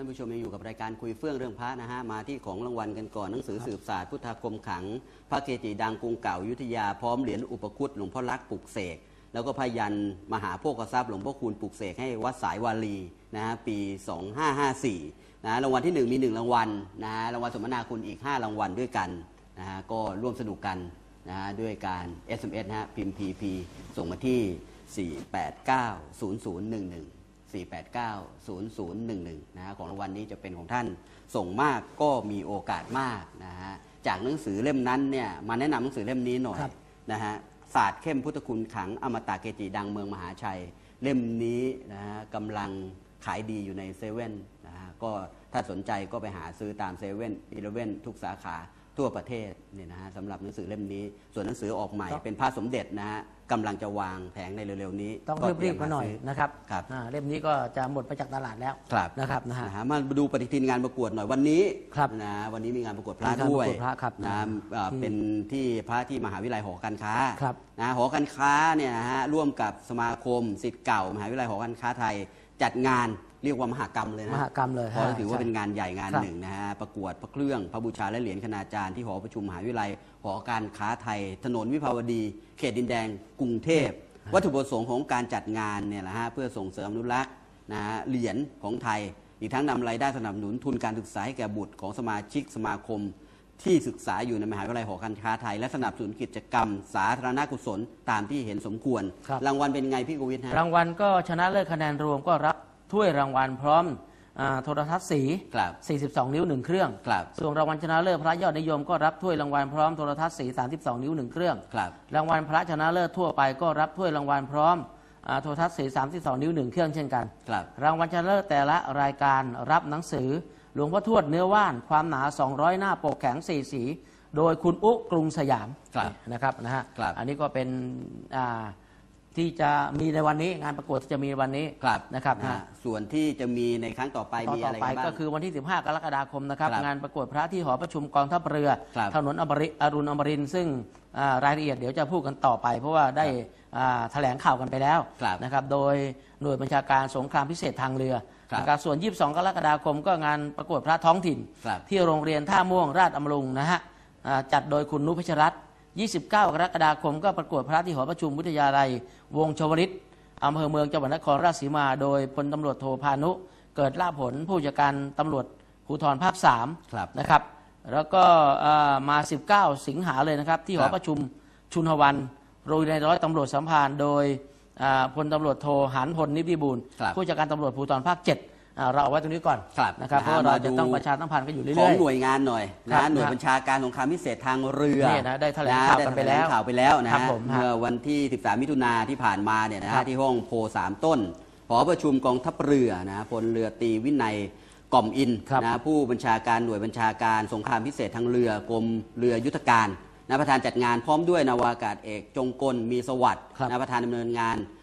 ท่านผู้ชมยังอยู่กับรายการคุยเฟื่องเรื่องพระนะฮะมาที่ของรางวัลกันก่อนหนังสือสืบศาสตร์พุทธาคมขัง พระเกจิดังกรุงเก่าอยุธยาพร้อมเหรียญอุปคุตหลวงพ่อรักปลุกเสกแล้วก็พยันมหาโภคทรัพย์หลวงพ่อคูณปลุกเสกให้วัดสายวาลีนะฮะปี 2554นะรางวัลที่ 1 มี 1 รางวัลนะฮะรางวัลสมนาคุณอีก 5 รางวัลด้วยกันนะฮะก็ร่วมสนุกกันนะฮะด้วยการ SMS นะฮะพิมพ์ PP ส่งมาที่ 4890011 489-0011 นะฮะของรางวัลนี้จะเป็นของท่านส่งมากก็มีโอกาสมากนะฮะจากหนังสือเล่มนั้นเนี่ยมาแนะนำหนังสือเล่มนี้หน่อยครับ นะฮะศาสตร์เข้มพุทธคุณขังอมตะเกจิดังเมืองมหาชัย เล่มนี้นะฮะกำลังขายดีอยู่ในเซเว่นนะฮะก็ถ้าสนใจก็ไปหาซื้อตามเซเว่นอีเลเว่นทุกสาขา ทั่วประเทศเนี่ยนะฮะสำหรับหนังสือเล่มนี้ ส่วนหนังสือออกใหม่ครับเป็นพระสมเด็จนะฮะกำลังจะวางแผงในเร็วๆนี้ต้องก็เตรียบๆมาหน่อยซื้นะครับครับอ่าเล่มนี้ก็จะหมดไปจากตลาดแล้วครับนะครับนะฮะนะฮะมาดูปฏิทินงานประกวดหน่อยวันนี้ครับนะวันนี้มีงานประกวดพระมีงานด้วยประกวดพระครับนะเอ่อที่เป็นที่พระที่มหาวิทยาลัยหอการค้าครับนะหอการค้าเนี่ยนะฮะร่วมกับสมาคมสิทธิ์เก่ามหาวิทยาลัยหอการค้าไทยจัดงาน เรียกว่ามหากรรมเลยนะมหากรรมเลยเพราะฮะถือว่าใช่เป็นงานใหญ่งานครับหนึ่งนะฮะประกวดพระเครื่องพระบูชาและเหรียญคณาจารย์ที่หอประชุมมหาวิทยาลัยหอการค้าไทย ถนนวิภาวดี เขตดินแดง กรุงเทพ วัตถุประสงค์ของการจัดงานเนี่ยนะฮะเพื่อส่งเสริมอนุรักษ์นะฮะเหรียญของไทย อีกทั้งนำรายได้สนับสนุนทุนการศึกษาให้แก่บุตรของสมาชิกสมาคม ที่ศึกษาอยู่ในมหาวิทยาลัยหอการค้าไทย และสนับสนุนกิจกรรม สาธารณกุศลตามที่เห็นสมควรครับรางวัลเป็นไงพี่กวิทฮะรางวัลก็ชนะเลิศคะแนนรวมก็รับ ถ้วยรางวัลพร้อมอ่าโทรทัศน์สี ครับ 42 นิ้ว 1 เครื่อง ครับ ส่วนรางวัลชนะเลิศพระยอดนิยมก็รับถ้วยรางวัลพร้อมโทรทัศน์สี 32 นิ้ว 1 เครื่อง ครับ รางวัลพระชนะเลิศทั่วไปก็รับถ้วยรางวัลพร้อมอ่าโทรทัศน์สี 32 นิ้ว 1 เครื่องเช่นกัน ครับ รางวัลชนะเลิศแต่ละรายการรับหนังสือ หลวงพ่อทวดเนื้อว่านความหนา 200 หน้าปกแข็งสีสี โดยคุณอุกรุงสยามครับนะครับนะฮะครับ อันนี้ก็เป็นอ่า ที่จะมีในวันนี้งานประกวดที่จะมีในวันนี้ครับนะครับนะนะฮะส่วนที่จะมีในครั้งต่อไปต่อมีต่ออะไรไปกันบ้าง ก็คือวันที่ 15 กรกฎาคมนะครับครับงานประกวดพระที่หอประชุมกองทัพเรือ ครับถนนอมริอรุณอมรินทร์ซึ่งอ่ารายละเอียดเดี๋ยวจะพูดกันต่อไป เพราะว่าได้อ่าแถลงข่าวกันไปแล้วครับนะครับโดยหน่วยบัญชาการสงครามพิเศษทางเรือครับนะครับส่วน 22 กรกฎาคมก็งานประกวดพระท้องถิ่น ครับ ที่โรงเรียนท่าม่วงราชอำรุงนะฮะอ่าจัดโดยคุณนุพชรัตน์ 29 กรกฎาคมก็ประกวดพระที่หอประชุมวิทยาลัย วงศ์ชวริตอำเภอเมืองจังหวัดนครราชสีมา โดยพลตำรวจโทพานุ เกิดลาภผลผู้จัดการตำรวจภูธรภาคครับ3นะครับ แล้วก็เอ่อมา 19 สิงหาเลยนะครับ ที่หคอรับประชุมชุนหวันโรงเรียนร้อยตำรวจสัมพันธ์โดยอ่าพลตำรวจโทหันพลนิติบูลครับผู้จัดการตำรวจภูธรภาค 7 อ่าเราเอาไว้ตรงนี้ก่อนครับนะครับนะเพฮะราะว่าเรามาดูจะต้องประชาสัมพันธ์กันอยู่ขเรื่องอยหน่วยงานหน่อยครันะบหน่วยนะบัญชาการสงครามพิเศษทางเรือเนี่ยนะได้แถลงข่าวกันไปแล้วด้ถข่าวไปแล้วนะครับฮะผมฮะเมื่อวันที่ 13 มิถุนาที่ผ่านมาเนี่ยนะครัฮะบที่ห้องโพสามต้นหอประชุมกองทัพเรือนะพลเรือตรีวินัยกล่อมอินครับนะผู้บัญชาการหน่วยบัญชาการสงครามพิเศษทางเรือกรมเรือยุทธการนะประธานจัดงานพร้อมด้วยนาวากาศเอกจงกลมีสวัสดิ์ครับ นะประธานดำเนินงานเอ่อ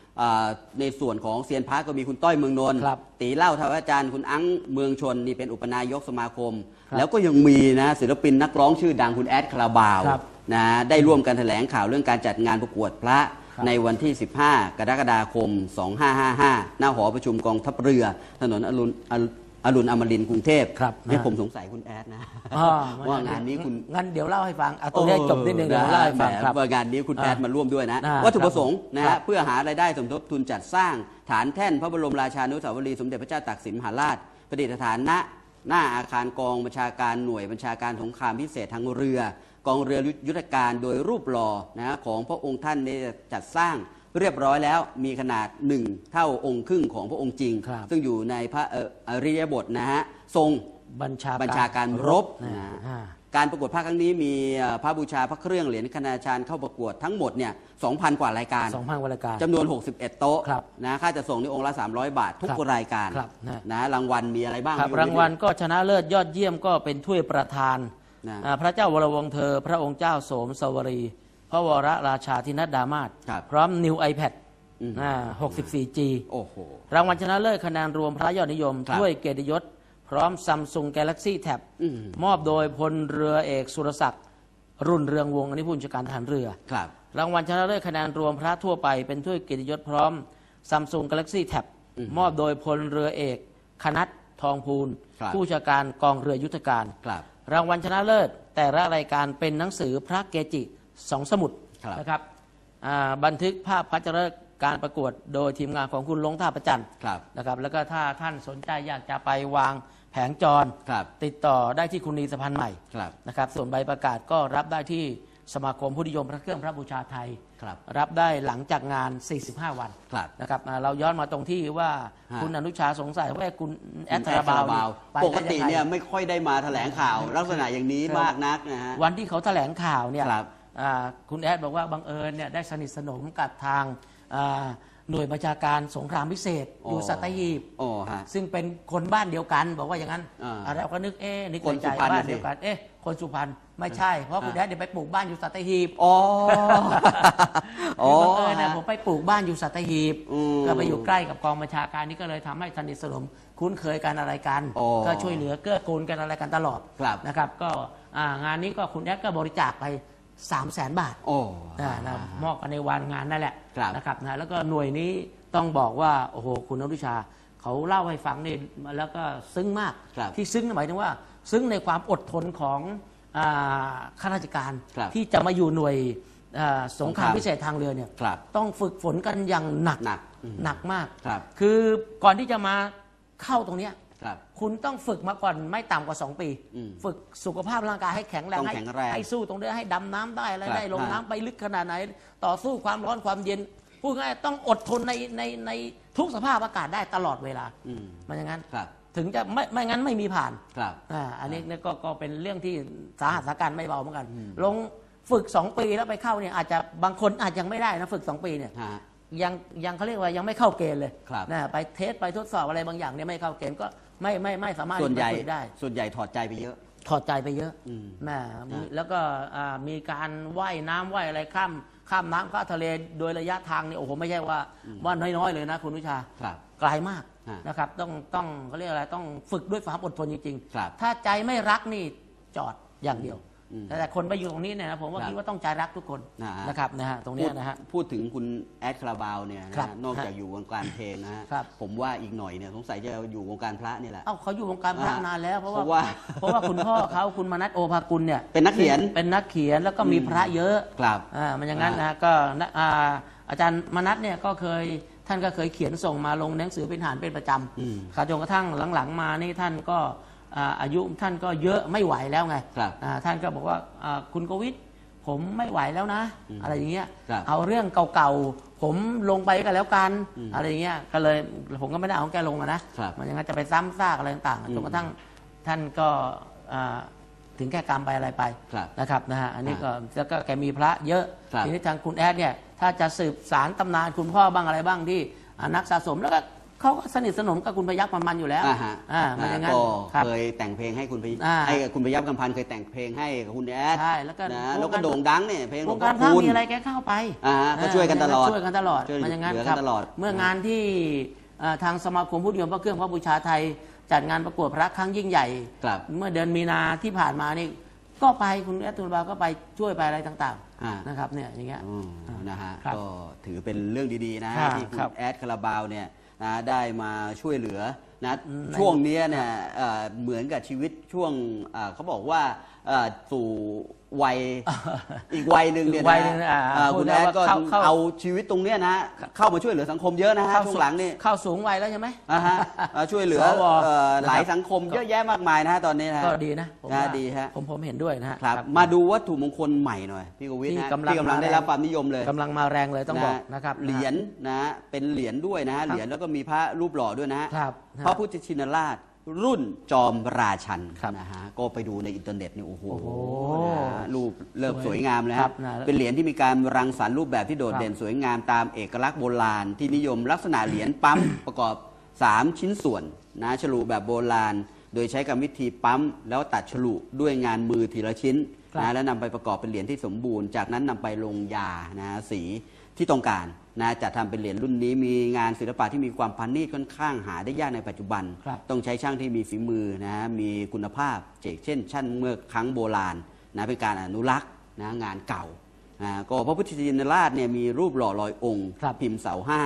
ในส่วนของเซียนพระก็มีคุณต้อยเมืองนนท์ครับตีเล่าทวอาจารย์คุณอั้งเมืองชนนี่เป็นอุปนายกสมาคม ครับแล้วก็ยังมีนะศิลปินนักร้องชื่อดังคุณแอดคาราบาวครับนะได้ร่วมกันแถลงข่าวเรื่องการจัดงานประกวดพระครับ ในวันที่ 15 กรกฎาคม 2555 หน้าหอประชุมกองทัพเรือ ถนนอรุณอรุณ อรุณอมรินทร์กรุงเทพครับนี่นะผมสงสัยคุณแอดนะ อ่าว่างานนี้คุณ งั้นเดี๋ยวเล่าให้ฟังเอาตรงนี้จบนิดนึงเดี๋ยวผมเล่าให้ฟังครับแหมว่างานนี้คุณแอดอ่ามมาร่วมด้วยนะ อ่าวัตถุประสงค์นะครัฮะบเพื่อหารายได้สมทบทุนจัดสร้าง ฐานแท่นพระบรมราชานุสาวรีย์สมเด็จพระเจ้าตากสินมหาราชประดิษฐานณหน้าอาคารกองบัญชาการหน่วยบัญชาการสงครามพิเศษทางเรือ กองเรือยุทธการโดยรูปหล่อนะฮะของพระองค์ท่านได้จัดสร้าง เรียบร้อยแล้วมีขนาดหนึ่งเท่าองค์ครึ่งของพระองค์จริง ครับ ซึ่งอยู่ในพระเอ่ออริยบทนะฮะทรง บัญชาบัญชาการรบนะนะ อ่า การประกวดภาคครั้งนี้มีเอ่อพระบูชาพระเครื่องเหรียญคณาจารย์เข้าประกวดทั้งหมดเนี่ย2,000 กว่ารายการสองพันกว่ารายการ จำนวน 61 โต๊ะครับนะค่าจะส่งในองค์ละ 300 บาททุกครับรายการครับนะ นะรางวัลมีอะไรบ้างครับพี่รางวัลก็ชนะเลิศยอดเยี่ยมก็เป็นถ้วยประธานนะ อ่าพระเจ้าวรวงศ์เธอ พระองค์เจ้าโสมสวรีพ ระวรราชาธินัดดามาศครับพร้อม New iPad อืมอ่า 64G โอ้โห รางวัลชนะเลิศคะแนนรวมพระยอดนิยมครับ ถ้วยเกียรติยศ พร้อม Samsung Galaxy Tab อืมมอบโดยพลเรือเอกสุรศักดิ์รุ่นเรืองวงศ์อันนี้ผู้บัญชาการทหารเรือ ครับ รางวัลชนะเลิศคะแนนรวมพระทั่วไปเป็นถ้วยเกียรติยศพร้อม Samsung Galaxy Tab มอบโดยพลเรือเอกคณัตทองพูนครับ ผู้จัดการกองเรือยุทธการ ครับ รางวัลชนะเลิศแต่ละรายการเป็นหนังสือพระเกจิ สองสมุดครับ นะครับอ่าบันทึกภาพพัชรการประกวดโดยทีมงานของคุณลงท่าประจันทร์ครับ นะครับแล้วก็ถ้าท่านสนใจอยากจะไปวางแผงจร ครับ ติดต่อได้ที่คุณนีสะพานใหม่ครับ นะครับส่วนใบประกาศก็รับได้ที่สมาคมผู้นิยมพระเครื่องพระบูชาไทย ครับ รับได้หลังจากงาน 45 วันครับ นะครับอ่าเราย้อนมาตรงที่ว่าฮะ คุณอนุชาสงสัยว่าคุณแอดคุณคาราบาวแอดคาราบาวไปปได้กติงไง เนี่ยไม่ค่อยได้มาแถลงข่าวลักษณะอย่างนี้ครับมากนักนะฮะ วันที่เขาแถลงข่าวเนี่ยครับอ่า คุณแอดบอกว่าบังเอิญเนี่ยได้สนิทสนมกับทางอ่าหน่วยบัญชาการสงครามพิเศษ อยู่อ๋อสัตหีบโอ้ฮะซึ่งเป็นคนบ้านเดียวกันบอกว่าอย่างนั้นอ่าอ่าเราก็นึกเอ๊ะนึกคนในใจสุพรรณบ้านน่ะสิเดียวกันเอ๊ะคนสุพรรณไม่ใช่ เพราะคุณอ่าแอดเดี๋ยวไปปลูกบ้านอยู่สัตหีบอ๋อคือบังเอิญนะผมไปปลูกบ้านอยู่สัตหีบอืมก็ไปอยู่ใกล้กับกองบัญชาการนี่ก็เลยทำให้สนิทสนมคุ้นเคยกันอะไรกันอ๋อก็ช่วยเหลือเกื้อกูลกันอะไรกันตลอดครับนะครับ ก็อ่างานนี้ก็คุณแอดก็บริจาคไป 3 0 0แสนบาทโอ้นะนะมอบกันในวันงานนั่นแหละครับนะครับนะแล้วก็หน่วยนี้ต้องบอกว่าโอ้โหคุณอนุชาเขาเล่าให้ฟังนี่แล้วก็ซึ้งมากครับที่ซึ้งหมายถึงว่า ซึ้งในความอดทนของอ่าข้าราชการครับที่จะมาอยู่หน่วยอ่าสงครามสงครามพิเศษทางเรือเนี่ยครับต้องฝึกฝนกันอย่างหนักหนักอืมหนักมากครับคือก่อนที่จะมาเข้าตรงเนี้ย ครับคุณต้องฝึกมาก่อนไม่ต่ำกว่า 2 ปี อืมฝึกสุขภาพร่างกายให้แข็งแรงต้องให้แข็งแรงให้สู้ตรงนี้ให้ดำน้ำได้อะไรครับได้ลงอ่าน้ำไปลึกขนาดไหน ต่อสู้ความร้อนความเย็นพูดง่ายๆต้องอดทนในในในทุกสภาพอากาศได้ตลอดเวลาอืม มันอย่างนั้นครับ ถึงจะไม่ไม่งั้นไม่มีผ่าน ครับ อ่าอันนี้เนี่ยก็ก็เป็นเรื่องที่สาหัสสาการไม่เบาเหมือนกัน ลงฝึก 2 ปีแล้วไปเข้าเนี่ยอาจจะบางคนอาจยังไม่ได้นะฝึก 2 ปีเนี่ยฮะ ยังยังเขาเรียกว่ายังไม่เข้าเกณฑ์เลยครับ นะไปเทสไปทดสอบอะไรบางอย่างเนี่ยไม่เข้าเกณฑ์ก็ ไม่ไม่ไม่สามารถส่วนใหญ่ที่จะฝึกได้ ส่วนใหญ่ถอดใจไปเยอะ ถอดใจไปเยอะอืมแม่มีอ่าแล้วก็อ่ามีการว่ายน้ำว่ายอะไรข้ามข้ามน้ำข้ามทะเลโดยระยะทางนี่โอ้โหไม่ใช่ว่าว่าน้อยๆเลยนะคุณวิชาครับไกลมากฮะนะครับ ต้องต้องเขาเรียกอะไรต้องฝึกด้วยความอดทนจริงครับถ้าใจไม่รักนี่จอดอย่างเดียว อืมแต่แต่คนไปอยู่ตรงนี้เนี่ยนะผมว่าครับคิดว่าต้องใจรักทุกคนนะฮะ นะครับนะฮะตรงเนี้ยนะฮะ พูดพูดถึงคุณแอดคาราบาวเนี่ยนะครับฮะนอกจากอยู่วงการเพลงนะฮะครับ ผมว่าอีกหน่อยเนี่ยสงสัยจะอยู่วงการพระนี่แหละ เอ้าเขาอยู่วงการพระอ่านนานแล้ว เพราะเพราะว่าว่าเพราะว่าคุณพ่อเขาคุณมนัสโอภากุลเนี่ยเป็นนักเขียนเป็นนักเขียนแล้วก็มีพระเยอะครับอ่ามันอย่างนั้นนะก็นะอ่าอาจารย์มนัสเนี่ยก็เคยท่านก็เคยเขียนส่งมาลงหนังสือเป็นฐานเป็นประจอืมำค่ะจนกระทั่งหลังๆ มานี่ท่านก็ อ่าอายุท่านก็เยอะไม่ไหวแล้วไงครับอ่าท่านก็บอกว่าอ่าคุณโกวิทผมไม่ไหวแล้วนะ อะไรอย่างเงี้ยครับเอาเรื่องเก่าๆผมลงไปกันแล้วกันอะไรอย่างเงี้ยก็เลยผมก็ไม่ได้เอาของแกลงอะนะครับมันอย่างนั้นจะไปซ้ำซากอะไรต่างอืมๆจนกระทั่งท่านก็อ่าถึงแก่กรรมไปอะไรไปครับนะครับนะฮะอันนี้ก็แล้วก็แกมีพระเยอะครับทีนี้ทางคุณแอดเนี่ยถ้าจะสืบสารตำนานคุณพ่อบ้างอะไรบ้างที่อ่านักสะสมแล้วก็ เขาก็สนิทสนมกับคุณพยัคฆ์มันมันอยู่แล้วอ่าฮะอ่ามันอย่างนั้นก็ครับ เคยแต่งเพลงให้คุณพยอ่า ให้กับคุณพยับกำพันธ์เคยแต่งเพลงให้กับคุณแอดใช่แล้วก็นะวงการแล้วก็โด่งดังเนี่ยเพลงหลววงงการพพ่ระอคูณมีอะไรแกเข้าไปอ่าฮะก็ช่วยกันตลอด ช่วยกันตลอดช่วยมันอย่างนั้นเหลือคกันรับตลอด เมื่องานที่อ่าทางสมาคมผู้นิยมพระเครื่องพระบูชาไทย จัดงานประกวดพระครั้งยิ่งใหญ่ ครับเมื่อเดือนมีนาที่ผ่านมานี่ก็ไปคุณแอดตุลบาก็ไปช่วยไปอะไรต่างอ่า ๆนะครับเนี่ยอย่างเงี้ย อืมนะฮะครับก็ถือเป็นเรื่องดีๆนะครับที่คุครัณบแอดคาราบาวเนี่ย นะได้มาช่วยเหลือนะอืมช่วงเนี้ยเนี่ยเอ่อเหมือนกับชีวิตช่วงเอ่อเขาบอกว่าเอ่อสู่ วัยอีกวัยหนึ่งเนี่ยอีกวันะยหนึ่งอ่าเอ่อพูดคุณได้แอดว่าก็เข้าเข้า เอาชีวิตตรงเนี้ยนะ เข้ามาช่วยเหลือสังคมเยอะนะฮะช่วงหลังนี่เข้าสูงวัยแล้วใช่ไหมนะฮะเอ่อช่วยเหลือสวเอ่อหลายนะครับ สังคมเยอะแยะมากมายนะฮะตอนนี้นะฮะก็ดีนะผมนะว่าดีฮะผมผมเห็นด้วยนะฮะ ครับมาดูวัตถุมงคลใหม่หน่อยพี่กวิทที่นะกำลังที่กำลังมาได้รับความนิยมเลย กำลังมาแรงเลยต้องบอกนะครับ เหรียญนะเป็นเหรียญด้วยนะฮะเหรียญแล้วก็มีพระรูปหล่อด้วยนะฮะครับพระพุทธชินราช รุ่นจอมราชันครับนะฮะก็ไปดูในอินเทอร์เน็ตนี่โอ้โหโอ้โหนะฮะรูปเริ่มสวยสวยงามเลยครัฮะบนะเป็นเหรียญที่มีการรังสรรค์รูปแบบที่โดดครับเด่นสวยงามตามเอกลักษณ์โบราณ ที่นิยมลักษณะเหรียญปั๊ม ประกอบ 3 ชิ้นส่วนนะฉลุแบบโบราณ โดยใช้กรรมวิธีปั๊ม แล้วตัดฉลุด้วยงานมือทีละชิ้นครับ นะแล้วนำไปประกอบเป็นเหรียญที่สมบูรณ์ จากนั้นนำไปลงยานะสีที่ต้องการนะจะทำเป็นเหรียญรุ่นนี้มีงานศิลปะที่มีความพันนีตค่อนข้างหาได้ยากในปัจจุบันครับต้องใช้ช่างที่มีฝีมือนะมีคุณภาพเช่นช่างเมื่อครั้งโบราณนะเป็นการอนุรักษ์นะงานเก่านะก็พระพุทธชินราชเนี่ยมีรูปหล่อลอยองค์ครับพิมพ์เสาห้า